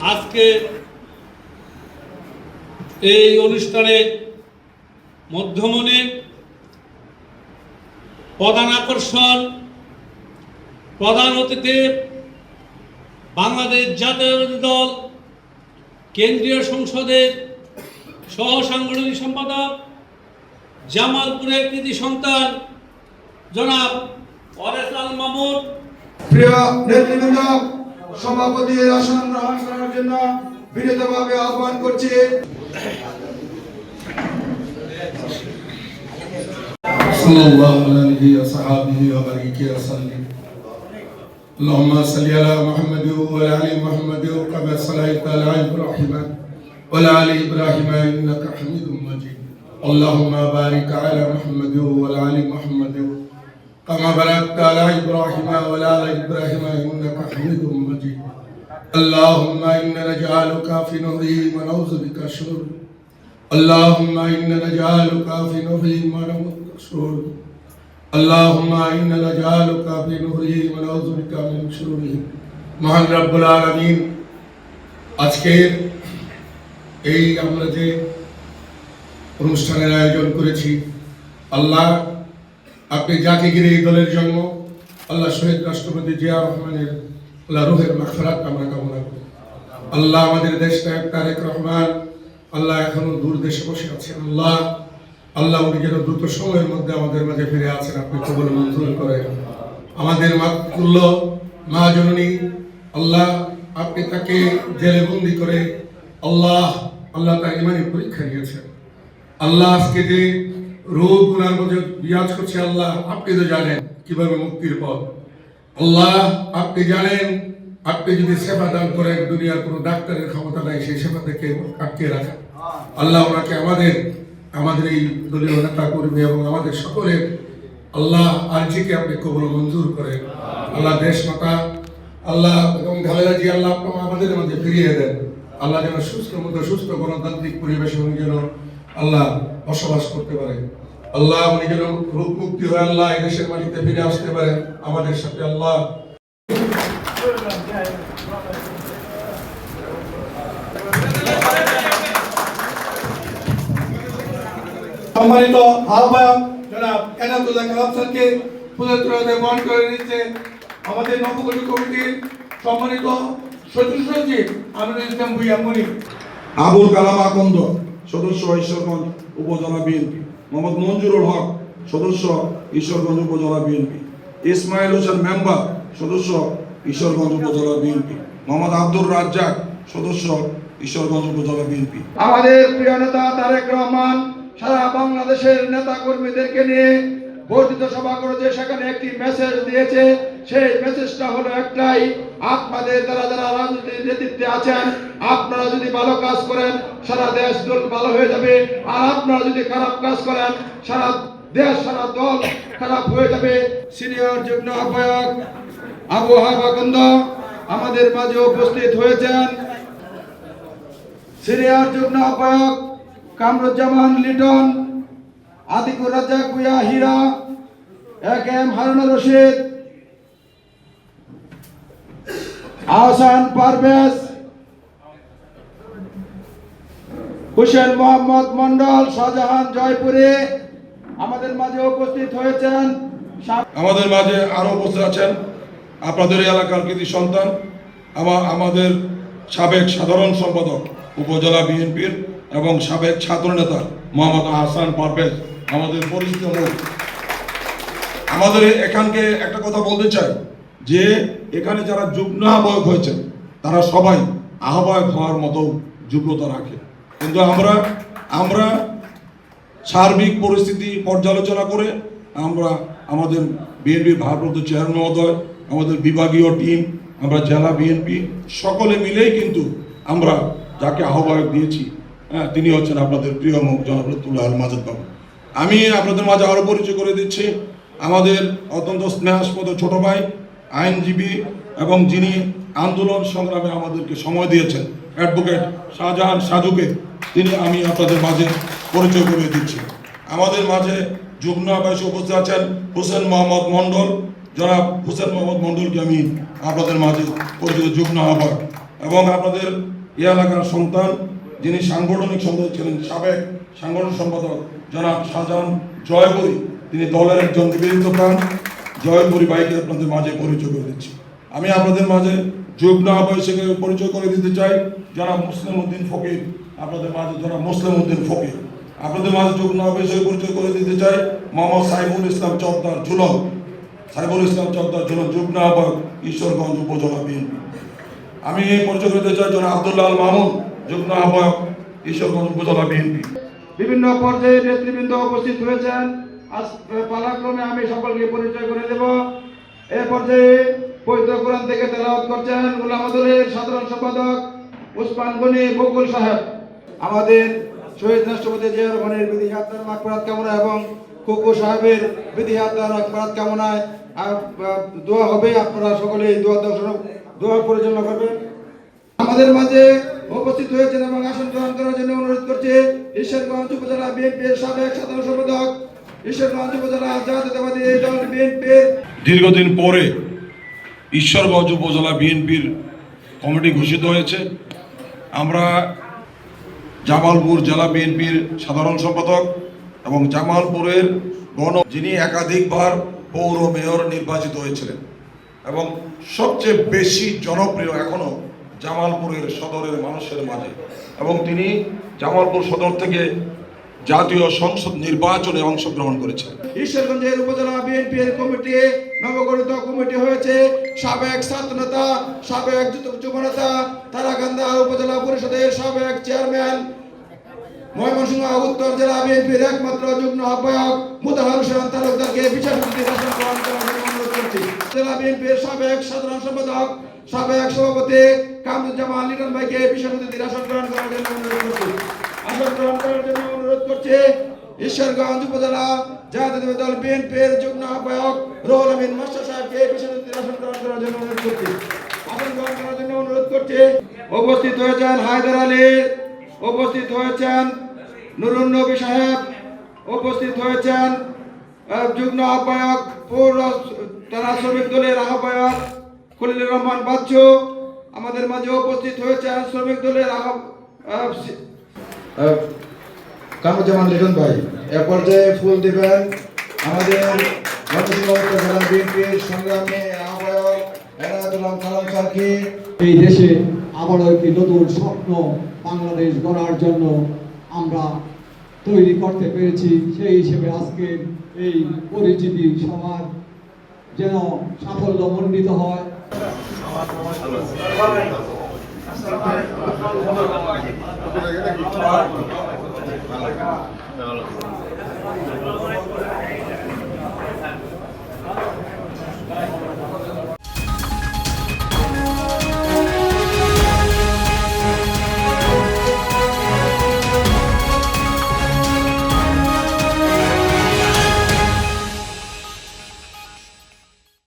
আজকে এই অনুষ্ঠানে মধ্যমণি প্রধান আকর্ষণ, প্রধান অতিথি বাংলাদেশ জাতীয়তাবাদী দল, কেন্দ্রীয় সংসদের সহ সাংগঠনিক সম্পাদক, জামালপুরের কৃতি সন্তান, জনাব ওয়ারেস আল মামুন। প্রিয় নেতৃবৃন্দ সভাপতির আসন গ্রহণ করার জন্য বিনীতভাবে আহ্বান করছি صلى الله على نبي وصحابه وبارك وسلم اللهم صل على محمد وعلى ال محمد كما صليت على ابراهيم وعلى ال ابراهيم انك حميد مجيد اللهم بارك على محمد وعلى ال محمد كما باركت على ابراهيم وعلى ال ابراهيم انك حميد مجيد اللهم انا نجعلك في نهره ونعوذ بك من شرور اللهم إنا نجعلك في نهره ونشره اللهم إنا نجعلك في نهره ونعوذ بك من شروره মহান রব্বুল আলামিন আজকের এই আমরা যে অনুষ্ঠানের আয়োজন করেছি আল্লাহ আপনি যাকে ঘিরে এই দলের জন্ম, আল্লাহ শহীদ রাষ্ট্রপতি জিয়া রহমানের আল্লাহ রুহের মাখফরাত আমরা কামনা করি। আল্লাহ আমাদের দেশ নায়ক তারেক রহমান, আল্লাহ এখনও দূর দেশে বসে আছেন, আল্লাহ। আল্লাহ উনি যেন দ্রুত সময়ের মধ্যে আমাদের মাঝে ফিরে আছেন, আপনি কবল মঞ্জুর করেন। আমাদের মাতুল্য মা জননী, আল্লাহ, আপনি তাকে জেলে বন্দি করে, আল্লাহ আল্লাহ তার ইমানি পরীক্ষা নিয়েছেন। আল্লাহ আজকে যে রোগ গুনার মধ্যে বিরাজ করছে আল্লাহ। আপনি তো জানেন কীভাবে মুক্তির পথ। আল্লাহ, আপনি জানেন, আপনি যদি সেবা দান করেন, দুনিয়ার কোনো ডাক্তারের ক্ষমতা নাই, সেই সেবা থেকে আটকে রাখেন আল্লাহ ওনাকে আমাদের আমাদের এই দলীয় নেতা কর্মী এবং আমাদের সকলের আল্লাহ আর্জিকে আপনি কবল মঞ্জুর করেন। আল্লাহ দেশ মাতা, আল্লাহ এবং খালেদা জি, আল্লাহ আমাদের মধ্যে ফিরিয়ে দেন। আল্লাহ যেন সুস্থ মতো সুস্থ গণতান্ত্রিক পরিবেশ উনি যেন আল্লাহ বসবাস করতে পারে। আল্লাহ উনি যেন রোগ মুক্তি হয়ে আল্লাহ এই দেশের মাটিতে ফিরে আসতে পারে। আমাদের সাথে আল্লাহ। সম্মানিত আহ্বায়ক জনাব এনাদুল্লাহ কালাম স্যারকে তোড়াতে বহন করে নিচ্ছে আমাদের নবগঠিত কমিটির সম্মানিত সচিব সচিব আমিনুল ইসলাম ভুইয়া মনি। আবুল কালাম আকন্দ। সদস্য ঈশ্বরগঞ্জ উপজেলা বিএনপি। মোহাম্মদ মঞ্জুরুল হক, সদস্য ঈশ্বরগঞ্জ উপজেলা বিএনপি। ইসমাইল হোসেন মেম্বার, সদস্য ঈশ্বরগঞ্জ উপজেলা বিএনপি। মোহাম্মদ আব্দুর রাজ্জাক, সদস্য ঈশ্বরগঞ্জ উপজেলা বিএনপি। আমাদের প্রিয় নেতা তারেক রহমান, সারা বাংলাদেশের নেতা কর্মীদেরকে নিয়ে বর্ধিত সভা করেছে, সেখানে একটি মেসেজ দিয়েছে। সেই মেসেজটা হলো একটাই, আপনাদের যারা যারা রাজনৈতিক নেতৃত্বে আছেন, আপনারা যদি ভালো কাজ করেন, সারা দেশ দল ভালো হয়ে যাবে। আর আপনারা যদি খারাপ কাজ করেন, সারা দেশ, সারা দল খারাপ হয়ে যাবে। সিনিয়র যুগ্ম আহ্বায়ক আবু হাবাকন্দ আমাদের মাঝে উপস্থিত হয়েছেন। সিনিয়র যুগ্ম আহ্বায়ক কামরুজ্জামান লিটন আতিকুর রাজ্জাক ভুয়া Hira A K M Harunur Rashid. Ahsan Parvez. Hussain Mohammad Mondal Shahjahan জয়পুরে আমাদের মাঝে উপস্থিত হয়েছেন। আমাদের মাঝে আরও উপস্থিত আছেন আপনাদের এলাকার কৃতি সন্তান, আমা, আমাদের সাবেক সাধারণ সম্পাদক, উপজেলা বিএনপির এবং সাবেক ছাত্র নেতা মোহাম্মদ আহসান পারভেজ। আমাদের পরিচিত মুখ আমাদের এখানকে একটা কথা বলতে চাই, যে এখানে যারা যুগ্ম আহ্বায়ক হয়েছেন তারা সবাই আহ্বায়ক হওয়ার মতো যোগ্যতা রাখে। কিন্তু আমরা আমরা সার্বিক পরিস্থিতি পর্যালোচনা করে আমরা আমাদের বিএনপির ভারপ্রাপ্ত চেয়ারম্যান মহোদয়, আমাদের বিভাগীয় টিম, আমরা জেলা বিএনপি সকলে মিলেই কিন্তু আমরা যাকে আহ্বায়ক দিয়েছি হ্যাঁ তিনি হচ্ছেন আপনাদের প্রিয় মুখ জনপ্রতুল্লাহ মাজেদ বাবু আমি আপনাদের মাঝে আরও পরিচয় করে দিচ্ছি। আমাদের অত্যন্ত স্নেহাস্পদ ছোট ভাই, আইনজীবী এবং যিনি আন্দোলন সংগ্রামে আমাদেরকে সময় দিয়েছেন, অ্যাডভোকেট শাহজাহান সাজুকে তিনি আমি আপনাদের মাঝে পরিচয় করে দিচ্ছি। আমাদের মাঝে যুগ্ম আবাসে উপস্থিত আছেন হোসেন মোহাম্মদ মণ্ডল। জনাব হোসেন মোহাম্মদ মণ্ডলকে আমি আপনাদের মাঝে পরিচিত যুগ্ম আহ্বায়ক। এবং আপনাদের এলাকার সন্তান যিনি সাংগঠনিক সম্পাদক ছিলেন সাবেক সাংগঠনিক সম্পাদক জনাব শাহজাহান জয়পুরী, তিনি দলের একজন নিবেদিত প্রাণ। জয়পুরী বাইকে আপনাদের মাঝে পরিচয় করে দিচ্ছি। আমি আপনাদের মাঝে যুগ্ম আহ্বায়ক হিসেবে পরিচয় করে দিতে চাই, জনাব মুসলিম উদ্দিন ফকির। আপনাদের মাঝে জনাব মুসলিম উদ্দিন ফকির। আপনাদের মাঝে যুগ্ম আহ্বায়ক হিসেবে পরিচয় করে দিতে চাই, মোহাম্মদ সাইফুল ইসলাম চকদার ঝুলন। সাইফুল ইসলাম চকদার ঝুলন, যুগ্ম আহ্বায়ক, ঈশ্বরগঞ্জ উপজেলা বিএনপি। আমি পরিচয় করতে চাই জনাব আব্দুল্লাহ মামুন, যুগ্ম আহ্বায়ক, ঈশ্বরগঞ্জ উপজেলা বিএনপি। বিভিন্ন পর্যায়ে নেতৃবৃন্দ উপস্থিত হয়েছেন। আজ পালাক্রমে আমি সকলকে পরিচয় করে দেব। এ পর্যায়ে পবিত্র কোরআন থেকে তেলাওয়াত করছেন উলামাদুরের সাধারণ সম্পাদক উসমান গনি বকুল সাহেব। আমাদের শহীদ রাষ্ট্রপতি জিয়া রহমানের বিধি আত্মার মাকফরাত কামনা এবং কুকু সাহেবের বিধি আত্মার মাকফরাত কামনায় দোয়া হবে। আপনারা সকলে এই দোয়া দর্শন, দোয়া পরিচালনা করবেন। আমাদের মাঝে উপস্থিত হয়েছেন এবং আসন গ্রহণ করার জন্য অনুরোধ করছে ঈশ্বরগঞ্জ উপজেলা বিএনপির সাবেক সাধারণ সম্পাদক, ঈশ্বরগঞ্জ উপজেলা জাতীয়তাবাদী দল বিএনপির। দীর্ঘদিন পরে ঈশ্বরগঞ্জ উপজেলা বিএনপির কমিটি ঘোষিত হয়েছে। আমরা জামালপুর জেলা বিএনপির সাধারণ সম্পাদক এবং জামালপুরের গণ যিনি একাধিকবার পৌর মেয়র নির্বাচিত হয়েছিলেন এবং সবচেয়ে বেশি জনপ্রিয় এখনও জামালপুরের সদরের মানুষের মাঝে। এবং তিনি জামালপুর সদর থেকে জাতীয় সংসদ নির্বাচনে অংশগ্রহণ করেছেন। ঈশ্বরগঞ্জের উপজেলা বিএনপির কমিটি নবগঠিত কমিটি হয়েছে সাবেক ছাত্র নেতা, সাবেক যুব- যুব নেতা, তারাকান্দা উপজেলা পরিষদের সাবেক চেয়ারম্যান, ময়মনসিংহ, উত্তর জেলা বিএনপির একমাত্র যুগ্ম আহ্বায়ক মুদাহার হোসেন তালুকদারকে ভাষণ প্রদান করার জন্য অনুরোধ করছি জেলা বিএনপির সাবেক সাধারণ সাবেক সভাপতি কামরুজ্জামান লিটন ভাইকে বিশেষ অতিথি আসন অনুরোধ করছি। আসন গ্রহণ জন্য অনুরোধ করছি, ঈশ্বরগঞ্জ উপজেলা জাতীয় দল বিএনপির যুগ্ম আহ্বায়ক রোহুল আমিন মাস্টার সাহেবকে বিশেষ অতিথি আসন গ্রহণ করার জন্য গ্রহণ করার জন্য অনুরোধ করছি, উপস্থিত হয়েছেন হায়দার আলী, উপস্থিত হয়েছেন নুরুন নবী সাহেব, উপস্থিত হয়েছেন যুগ্ম আহ্বায়ক পৌর তারা শ্রমিক দলের আহ্বায়ক খলিলুর রহমান বাচ্চ আমাদের মাঝে উপস্থিত হয়েছেন শ্রমিক দলের কামরুজ্জামান লিটন ভাই। এ পর্যায়ে ফুল দিবেন আমাদের এই দেশে আবারও একটি নতুন স্বপ্ন বাংলাদেশ গড়ার জন্য আমরা তৈরি করতে পেরেছি। সেই হিসেবে আজকের এই পরিচিতি সবার যেন সাফল্য মণ্ডিত হয়।